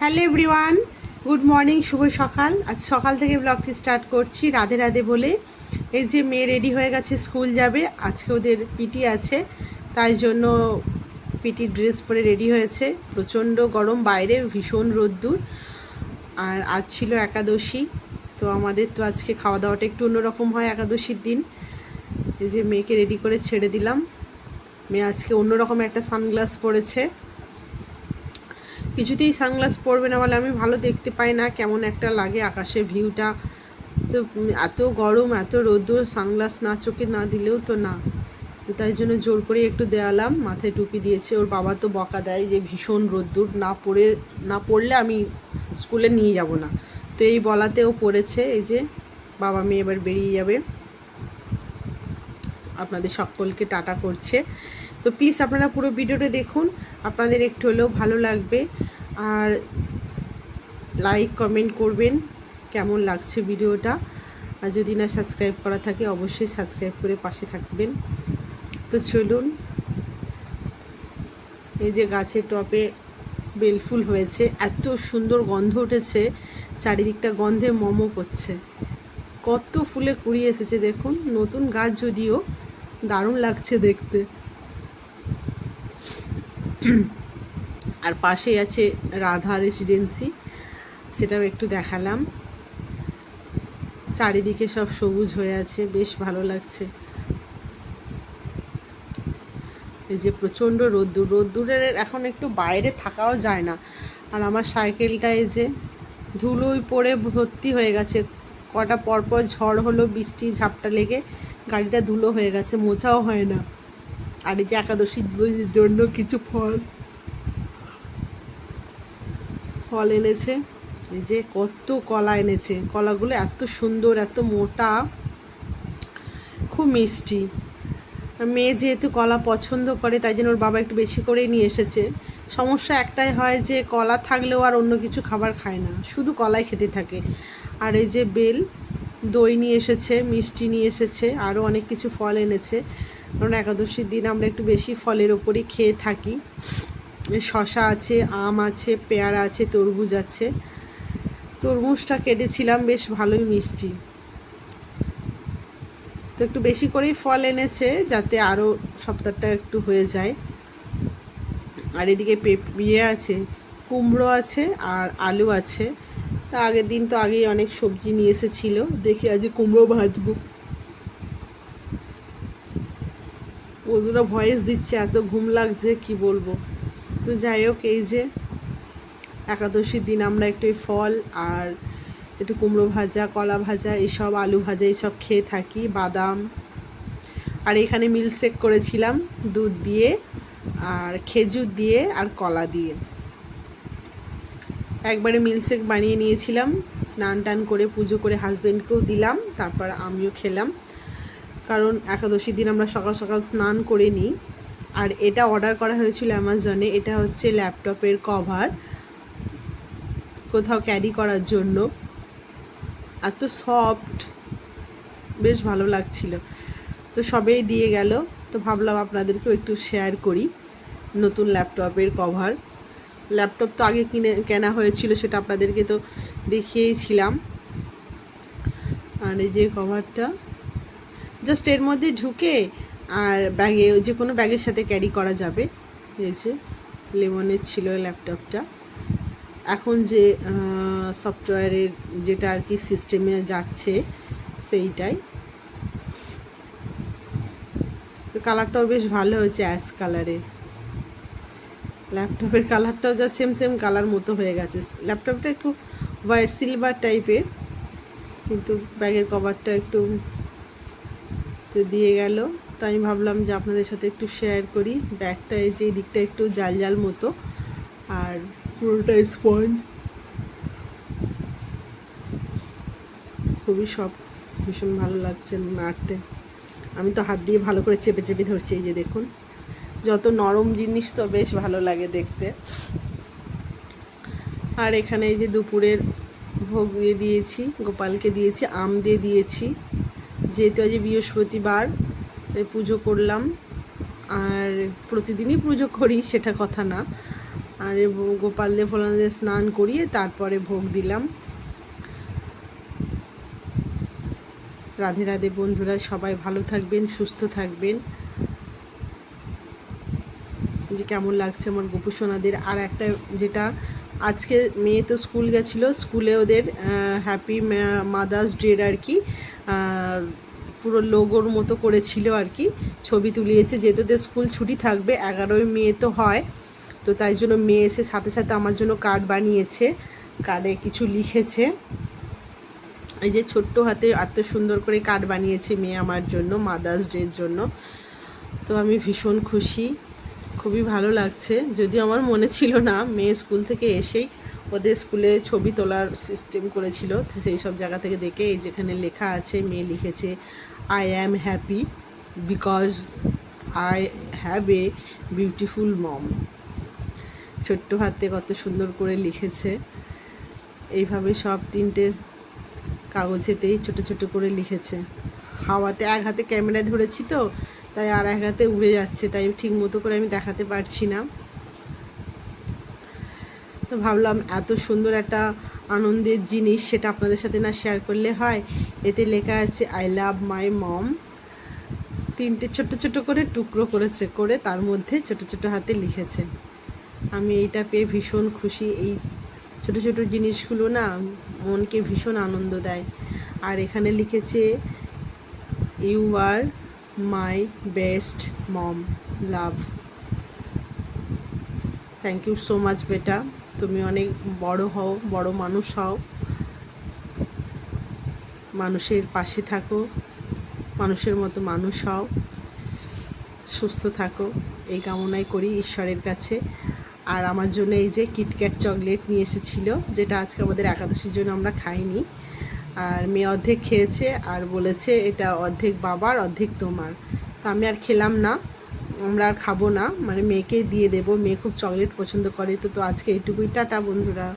Hello everyone, good morning, শুভ সকাল। আজ সকাল থেকে ব্লগটি স্টার্ট করছি রাধে রাধে বলে। এই যে মেয়ে রেডি হয়ে গেছে, স্কুল যাবে। আজকে ওদের পিটি আছে, তাই জন্য পিটি ড্রেস পরে রেডি হয়েছে। প্রচণ্ড গরম বাইরে, ভীষণ রোদ্দুর। আর আজ ছিল একাদশী, তো আমাদের তো আজকে খাওয়া দাওয়াটা একটু অন্যরকম হয় একাদশীর দিন। এই যে মেয়েকে রেডি করে ছেড়ে দিলাম। মেয়ে আজকে অন্যরকম একটা সানগ্লাস পরেছে। কিছুতেই সানগ্লাস পরবে না বলে আমি ভালো দেখতে পাই না, কেমন একটা লাগে আকাশের ভিউটা। তো এত গরম, এত রোদ্দুর, সানগ্লাস না, চোখে না দিলেও তো না। তো তাই জন্য জোর করে একটু দেওয়ালাম মাথায় টুপি দিয়েছে। ওর বাবা তো বকা দেয় যে ভীষণ রোদ্দুর, না পড়ে না পড়লে আমি স্কুলে নিয়ে যাব না। তো এই বলাতেও পড়েছে, এই যে বাবা মেয়ে এবার বেরিয়ে যাবে। আপনাদের সকলকে টাটা করছে। তো প্লিজ আপনারা পুরো ভিডিওটা দেখুন। আপনাদের একটু হলেও ভালো লাগবে। আর লাইক কমেন্ট করবেন কেমন লাগছে ভিডিওটা। আর যদি না সাবস্ক্রাইব করা থাকে, অবশ্যই সাবস্ক্রাইব করে পাশে থাকবেন। তো চলুন, এই যে গাছের টপে বেলফুল হয়েছে, এত সুন্দর গন্ধ উঠেছে, চারিদিকটা গন্ধে মমো করছে। কত ফুলে কুড়ি এসেছে দেখুন, নতুন গাছ যদিও দারুণ লাগছে দেখতে। আর পাশেই আছে রাধা রেসিডেন্সি সেটাও একটু দেখালাম। চারিদিকে সব সবুজ হয়ে আছে, বেশ ভালো লাগছে। এই যে প্রচণ্ড রোদ্দুর, রোদ্দুরের এখন একটু বাইরে থাকাও যায় না। আর আমার সাইকেলটা এই যে ধুলোই পড়ে ভর্তি হয়ে গেছে কটা পরপর ঝড় হলো, বৃষ্টি, ঝাপটা লেগে গাড়িটা ধুলো হয়ে গেছে, মোছাও হয় না। আর এই যে একাদশীর জন্য কিছু ফল। ফল এনেছে। এই যে কত কলা এনেছে। কলাগুলো এত সুন্দর, এত মোটা। খুব মিষ্টি। মেয়ে যেহেতু কলা পছন্দ করে, তাই জন্য ওর বাবা একটু বেশি করেই নিয়ে এসেছে। সমস্যা একটাই হয় যে, কলা থাকলেও আর অন্য কিছু খাবার খায় না। শুধু কলাই খেতে থাকে। আর এই যে বেল, দই নিয়ে এসেছে, মিষ্টি নিয়ে এসেছে, আরও অনেক কিছু ফল এনেছে। কারণ একাদশীর দিন আমরা একটু বেশি ফলের ওপরই খেয়ে থাকি। শশা আছে, আম আছে, পেয়ারা আছে, তরমুজ আছে। তরমুজটা কেটেছিলাম, বেশ ভালোই মিষ্টি। তো একটু বেশি করেই ফল এনেছে যাতে আরও সপ্তাহটা একটু হয়ে যায়। আর এদিকে পেঁপিয়ে আছে, কুমড়ো আছে আর আলু আছে। তা আগের দিন তো আগেই অনেক সবজি নিয়ে এসেছিল। দেখি আজ কুমড়ো ভাজবো। ওগুলো ভয়েস দিচ্ছে, এত ঘুম লাগছে, কি বলব? তো যাই হোক, এই যে একাদশীর দিন আমরা একটু ফল আর একটু কুমড়ো ভাজা, কলা ভাজা এইসব আলু ভাজা এইসব খেয়ে থাকি, বাদাম। আর এখানে মিল্কশেক করেছিলাম, দুধ দিয়ে, আর খেজুর দিয়ে, আর কলা দিয়ে। একবারে মিল্কশেক বানিয়ে নিয়েছিলাম, স্নান টান করে, পুজো করে হাজব্যান্ডকেও দিলাম, তারপর আমিও খেলাম। কারণ একাদশীর দিন আমরা সকাল সকাল স্নান করে নিই। আর এটা অর্ডার করা হয়েছিল অ্যামাজনে, এটা হচ্ছে ল্যাপটপের কভার কোথাও ক্যারি করার জন্য। এত সফট বেশ ভালো লাগছিল। তো সবেই দিয়ে গেল। তো ভাবলাম আপনাদেরকেও একটু শেয়ার করি নতুন ল্যাপটপের কভার ল্যাপটপ তো আগে কিনে, কেনা হয়েছিল সেটা আপনাদেরকে তো দেখিয়েইছিলাম আর এই যে কভারটা জাস্ট এর মধ্যে ঢুকে আর ব্যাগে যে কোনো ব্যাগের সাথে ক্যারি করা যাবে। এই যে লেমনের ছিল ল্যাপটপটা এখন যে সফটওয়্যারের যেটা আর কি সিস্টেমে যাচ্ছে, সেইটাই। তো কালারটাও বেশ ভালো হয়েছে অ্যাশ কালারের ল্যাপটপের কালারটাও যা সেম সেম কালার মতো হয়ে গেছে। ল্যাপটপটা একটু হোয়াইট সিলভার টাইপের কিন্তু ব্যাগের কভারটা একটু তো দিয়ে গেল। তো আমি ভাবলাম যে আপনাদের সাথে একটু শেয়ার করি। ব্যাগটা এই যে দিকটা একটু জাল জাল মতো। আর পুরোটা স্পঞ্জ। খুবই সব ভীষণ ভালো লাগছে নাড়তে। আমি তো হাত দিয়ে ভালো করে চেপে চেপে ধরছি, এই যে দেখুন। যত নরম জিনিস, তো বেশ ভালো লাগে দেখতে। আর এখানে এই যে দুপুরের ভোগ দিয়ে দিয়েছি, গোপালকে দিয়েছি, আম দিয়ে দিয়েছি। যেহেতু আজ বৃহস্পতিবার পুজো করলাম। আর প্রতিদিনই পুজো করি, সেটা কথা না। আর গোপাল দেব ভোলানাথের স্নান করিয়ে তারপরে ভোগ দিলাম। রাধে রাধে বন্ধুরা, সবাই ভালো থাকবেন, সুস্থ থাকবেন। যে কেমন লাগছে আমার গোপুসোনাদের আর একটা যেটা, আজকে মেয়ে তো স্কুল গেছিল, স্কুলে ওদের হ্যাপি মাদার্স ডের আর কি পুরো লোগোর মতো করেছিল আর কি, ছবি তুলিয়েছে। যেহেতু স্কুল ছুটি থাকবে, এগারোই মে তো হয়। তো তাই জন্য মেয়ে এসে সাথে সাথে আমার জন্য কার্ড বানিয়েছে। কার্ডে কিছু লিখেছে। এই যে ছোট্ট হাতে এত সুন্দর করে কার্ড বানিয়েছে মেয়ে আমার জন্য মাদার্স ডের জন্য। তো আমি ভীষণ খুশি। খুবই ভালো লাগছে। যদিও আমার মনে ছিল না, মেয়ে স্কুল থেকে এসেই ওদের স্কুলে ছবি তোলার সিস্টেম করেছিল। তো সেই সব জায়গা থেকে দেখে এই যেখানে লেখা আছে, মেয়ে লিখেছে I am happy because I have a beautiful mom ছোট্ট হাতে কত সুন্দর করে লিখেছে। এইভাবে সব তিনটে কাগজেতেই ছোট ছোট করে লিখেছে। হাওয়াতে এক হাতে ক্যামেরায় ধরেছি তো, তাই আর এক হাতে উড়ে যাচ্ছে, তাই ঠিক মতো করে আমি দেখাতে পারছি না। তো ভাবলাম এত সুন্দর একটা আনন্দের জিনিস সেটা আপনাদের সাথে না শেয়ার করলে হয়। এতে লেখা আছে আই লাভ মাই মম তিনটে ছোট ছোট করে টুকরো করেছে, করে তার মধ্যে ছোট ছোট হাতে লিখেছে। আমি এইটা পেয়ে ভীষণ খুশি। এই ছোট ছোট জিনিসগুলো না মনকে ভীষণ আনন্দ দেয়। আর এখানে লিখেছে you are my best mom love thank you so much বেটা। তুমি অনেক বড় হও, বড় মানুষ হও। মানুষের পাশে থাকো, মানুষের মতো মানুষ হও। সুস্থ থাকো। এই কামনাই করি ঈশ্বরের কাছে। আর আমার জন্য এই যে কিটক্যাট চকলেট নিয়ে এসেছিল, যেটা আজকে আমাদের একাদশীর জন্য আমরা খাইনি। আর মেয়ে অর্ধেক খেয়েছে আর বলেছে এটা অর্ধেক বাবার, অর্ধেক তোমার। তো আমি আর খেলাম না, আমরা আর খাব না। মানে মেয়েকেই দিয়ে দেবো। মেয়ে খুব চকলেট পছন্দ করে, তো তো আজকে এইটুকুই। টাটা বন্ধুরা।